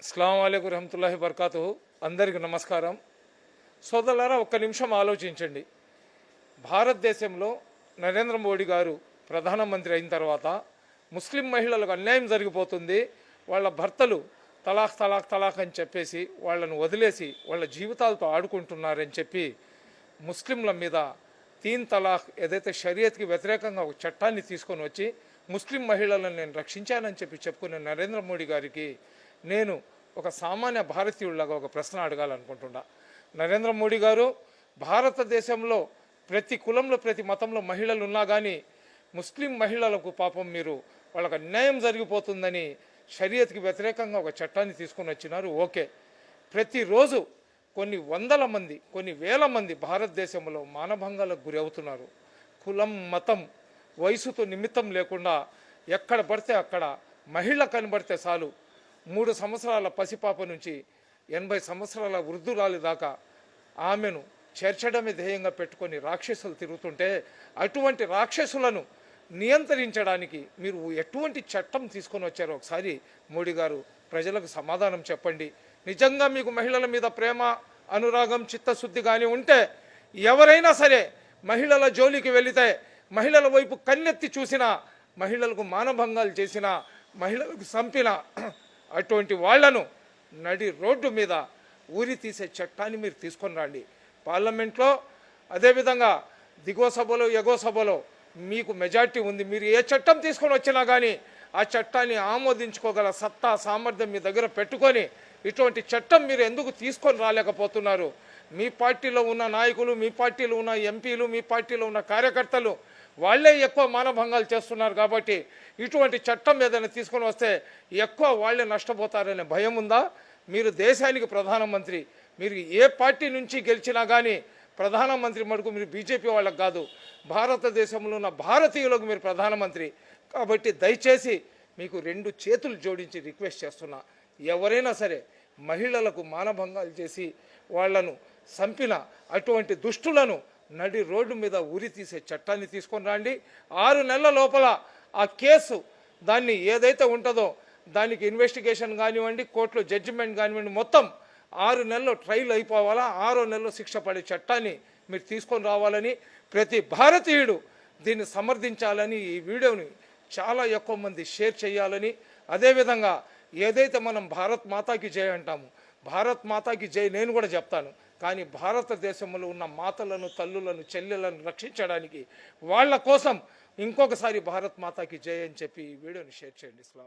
అస్సలం అయికు రహమతుల్లాహి బర్కాతు అందరికీ నమస్కారం. సోదరులారా ఒక్క నిమిషం ఆలోచించండి. భారతదేశంలో నరేంద్ర మోడీ గారు ప్రధానమంత్రి అయిన తర్వాత ముస్లిం మహిళలకు అన్యాయం జరిగిపోతుంది. వాళ్ళ భర్తలు తలాక్ తలాక్ తలాక్ అని చెప్పేసి వాళ్ళను వదిలేసి వాళ్ళ జీవితాలతో ఆడుకుంటున్నారని చెప్పి ముస్లింల మీద తీన్ తలాక్ ఏదైతే షరియత్కి వ్యతిరేకంగా ఒక చట్టాన్ని తీసుకొని వచ్చి ముస్లిం మహిళలను నేను రక్షించానని చెప్పి చెప్పుకునే నరేంద్ర మోడీ గారికి నేను ఒక సామాన్య భారతీయుడిలాగా ఒక ప్రశ్న అడగాలనుకుంటున్నా. నరేంద్ర మోడీ గారు భారతదేశంలో ప్రతి కులంలో ప్రతి మతంలో మహిళలు ఉన్నా కానీ ముస్లిం మహిళలకు పాపం మీరు వాళ్ళకి అన్యాయం జరిగిపోతుందని షరియత్కి వ్యతిరేకంగా ఒక చట్టాన్ని తీసుకొని వచ్చినారు. ఓకే. ప్రతిరోజు కొన్ని వందల మంది కొన్ని వేల మంది భారతదేశంలో మానభంగాలకు గురి అవుతున్నారు. కులం మతం వయసుతో నిమిత్తం లేకుండా ఎక్కడ పడితే అక్కడ మహిళ కనబడితే చాలు. మూడు సంవత్సరాల పసిపాప నుంచి ఎనభై సంవత్సరాల వృద్ధురాలి దాకా ఆమెను చేర్చడమే ధ్యేయంగా పెట్టుకొని రాక్షసులు తిరుగుతుంటే అటువంటి రాక్షసులను నియంత్రించడానికి మీరు ఎటువంటి చట్టం తీసుకొని వచ్చారో ఒకసారి మోడీ గారు ప్రజలకు సమాధానం చెప్పండి. నిజంగా మీకు మహిళల మీద ప్రేమ అనురాగం చిత్తశుద్ధి కానీ ఉంటే ఎవరైనా సరే మహిళల జోలికి వెళితే మహిళల వైపు కన్నెత్తి చూసినా మహిళలకు మానభంగాలు చేసినా మహిళలకు చంపిన అటువంటి వాళ్ళను నడి రోడ్డు మీద ఊరి తీసే చట్టాన్ని మీరు తీసుకొని రండి. పార్లమెంట్లో అదేవిధంగా దిగువ సభలో ఎగువ సభలో మీకు మెజార్టీ ఉంది. మీరు ఏ చట్టం తీసుకొని వచ్చినా కానీ ఆ చట్టాన్ని ఆమోదించుకోగల సత్తా సామర్థ్యం మీ దగ్గర పెట్టుకొని ఇటువంటి చట్టం మీరు ఎందుకు తీసుకొని రాలేకపోతున్నారు? మీ పార్టీలో ఉన్న నాయకులు మీ పార్టీలో ఉన్న ఎంపీలు మీ పార్టీలో ఉన్న కార్యకర్తలు వాళ్ళే ఎక్కువ మానభంగాలు చేస్తున్నారు కాబట్టి ఇటువంటి చట్టం ఏదైనా తీసుకొని వస్తే ఎక్కువ వాళ్ళే నష్టపోతారనే భయం ఉందా? మీరు దేశానికి ప్రధానమంత్రి మీరు ఏ పార్టీ నుంచి గెలిచినా కానీ ప్రధానమంత్రి మటుకు మీరు బీజేపీ వాళ్ళకి కాదు. భారతదేశంలో ఉన్న భారతీయులకు మీరు ప్రధానమంత్రి. కాబట్టి దయచేసి మీకు రెండు చేతులు జోడించి రిక్వెస్ట్ చేస్తున్నా. ఎవరైనా సరే మహిళలకు మానభంగాలు చేసి వాళ్ళను చంపిన అటువంటి దుష్టులను నడి రోడ్డు మీద ఉరి తీసే చట్టాన్ని తీసుకొని రండి. ఆరు నెలల లోపల ఆ కేసు దాన్ని ఏదైతే ఉంటుందో దానికి ఇన్వెస్టిగేషన్ కానివ్వండి కోర్టులో జడ్జిమెంట్ కానివ్వండి మొత్తం ఆరు నెలలు ట్రయల్ అయిపోవాలా? ఆరో నెలలో శిక్ష పడే చట్టాన్ని మీరు తీసుకొని రావాలని ప్రతి భారతీయుడు దీన్ని సమర్థించాలని ఈ వీడియోని చాలా ఎక్కువ మంది షేర్ చేయాలని అదేవిధంగా ఏదైతే మనం భారత్ మాతాకి జయ అంటాము భారత్ మాతాకి జై నేను కూడా చెప్తాను. కానీ భారతదేశంలో ఉన్న మాతలను తల్లులను చెల్లెలను రక్షించడానికి వాళ్ళ కోసం ఇంకొకసారి భారత్ మాతాకి జై అని చెప్పి ఈ వీడియోని షేర్ చేయండి. అస్సలం